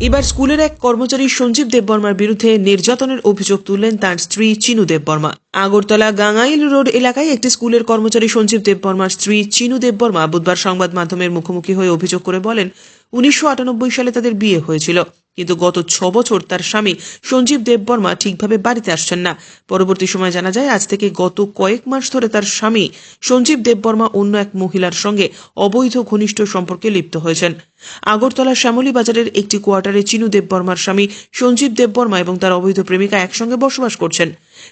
এবার স্কুলের এক কর্মচারী সঞ্জীব দেববর্মার বিরুদ্ধে নির্যাতনের অভিযোগ তুললেন তার স্ত্রী চিনু দেববর্মা। আগরতলা গাঙ্গাইল রোড এলাকায় একটি স্কুলের কর্মচারী সঞ্জীব দেববর্মার স্ত্রী চিনু দেববর্মা বুধবার সংবাদ মাধ্যমের মুখোমুখি হয়ে অভিযোগ করে বলেন, উনিশশো আটানব্বই সালে তাদের বিয়ে হয়েছিল। কিন্তু গত ছ বছর তার স্বামী সঞ্জীব দেববর্মা ঠিকভাবে বাড়িতে আসছেন না। পরবর্তী সময় জানা যায়, আজ থেকে গত কয়েক মাস ধরে তার স্বামী সঞ্জীব দেববর্মা অন্য এক মহিলার সঙ্গে অবৈধ ঘনিষ্ঠ সম্পর্কে লিপ্ত হয়েছেন। আগরতলা শ্যামলী বাজারের একটি কোয়ার্টারে চিনু দেববর্মার স্বামী সঞ্জীব দেববর্মা এবং তার অবৈধ প্রেমিকা একসঙ্গে বসবাস করছেন।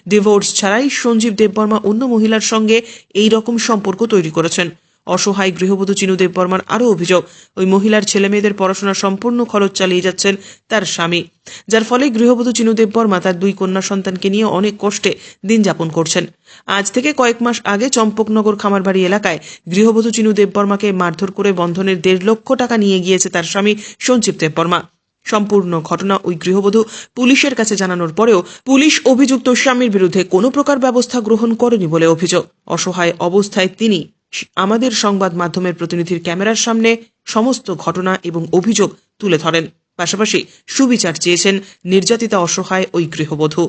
ডিভোর্স ছাড়াই সঞ্জীব দেববর্মা অন্য মহিলার সঙ্গে এই রকম সম্পর্ক তৈরি করেছেন। অসহায় গৃহবধূ চিনু দেববর্মার আরও অভিযোগ, ওই মহিলার ছেলেমেয়েদের পড়াশোনার সম্পূর্ণ খরচ চালিয়ে যাচ্ছেন তার স্বামী। যার ফলে গৃহবধূ চিনু দেববর্মা তার দুই কন্যা সন্তানকে নিয়ে অনেক কষ্টে দিন যাপন করছেন। আজ থেকে কয়েক মাস আগে চম্পকনগর খামারবাড়ি এলাকায় গৃহবধূ চিনু দেববর্মাকে মারধর করে বন্ধনের দেড় লক্ষ টাকা নিয়ে গিয়েছে তার স্বামী সঞ্জীব দেববর্মা সম্পূর্ণ ঘটনা ওই গৃহবধূ পুলিশের কাছে জানানোর পরেও পুলিশ অভিযুক্ত স্বামীর বিরুদ্ধে কোনো প্রকার ব্যবস্থা গ্রহণ করেনি বলে অভিযোগ। অসহায় অবস্থায় তিনি আমাদের সংবাদ মাধ্যমের প্রতিনিধির ক্যামেরার সামনে সমস্ত ঘটনা এবং অভিযোগ তুলে ধরেন। পাশাপাশি সুবিচার চেয়েছেন নির্যাতিতা, অসহায় ওই গৃহবধূ।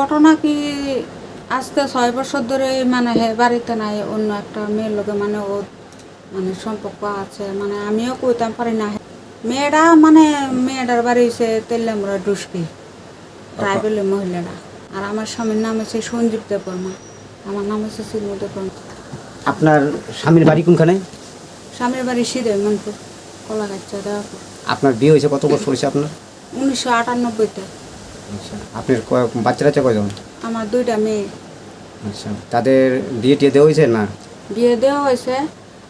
ঘটনা কি আজকে ছয় বছর ধরে মানে হে বাড়িতে নাই অন্য একটা মেয়ের লোকে মানে ও মানে সম্পর্ক আছে মানে আমিও কইতাম পারি না। মেয়েটা মানে মেয়েটার বাড়ি হচ্ছে তেল্লামরা ডুসকি ট্রাইবেলের মহিলারা। আর আমার স্বামীর নাম হচ্ছে সঞ্জীব দেববর্মা আমার নাম হচ্ছে সিমু দেববর্মা। আপনার স্বামীর বাড়ি কোনখানে? স্বামীর বাড়ি সিদে মনপুর কলাগাচ্চা দেওয়াপুর আপনার বিয়ে হয়েছে কত বছর হয়েছে আপনার? উনিশশো আটানব্বইতে। আচ্ছা আপনার বাচ্চা টাচ্চা কয়জন? আমার দুইটা মেয়ে। আচ্ছা তাদের বিয়ে টিয়ে দেওয়া হয়েছে না? বিয়ে দেওয়া হয়েছে।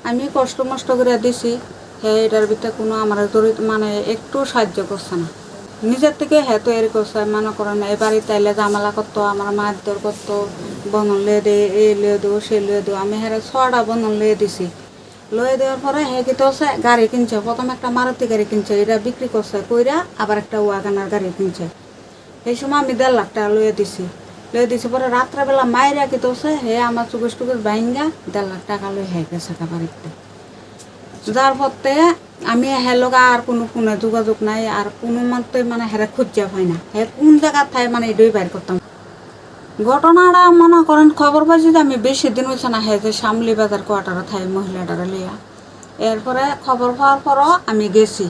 আমি কষ্ট মষ্ট করে দিছি। হ্যাঁ এটার ভিতরে কোনো আমার দরিদ মানে একটু সাহায্য করছে না। নিজের থেকে হ্যাঁ তৈরি করছে মনে করেন এই বাড়িতে তাইলে জামালা করতো আমার মারধর করতো বন্ধন লিয়ে দে এ লিয়ে দেবো সে লিয়ে দেবো আমি হ্যাঁ ছটা বন্ধন লিয়ে দিছি। লয়ে দেওয়ার পরে হ্যাঁ কি হচ্ছে গাড়ি কিনছে প্রথম একটা মারুতি গাড়ি কিনছে এটা বিক্রি করছে কইরা আবার একটা ওয়াগানার গাড়ি কিনছে। এই সময় আমি দেড় লাখ টাকা লয়ে দিছি। লয়ে দিছি পরে রাত্রেবেলা মায়েরা কি তোছে হে আমার চুকুস টুকুস বাইঙ্গা দেড় লাখ টাকা লয়ে হয়ে গেছে বাড়িতে যার পথে আমি হেলোগা আর কোনো ফোনে যোগাযোগ নাই, আর কোনো মতে মানে হেরে খুঁজা পাই না। হে কোন জায়গা থাই মানে এটাই বাইর করতাম। ঘটনাটা মনে করেন খবর পাইছি যে আমি বেশি দিন হয়েছে না হে যে শামলি বাজার কোয়ার্টারে থাই মহিলাটারে লিয়া এরপরে খবর পাওয়ার পরও আমি গেছি।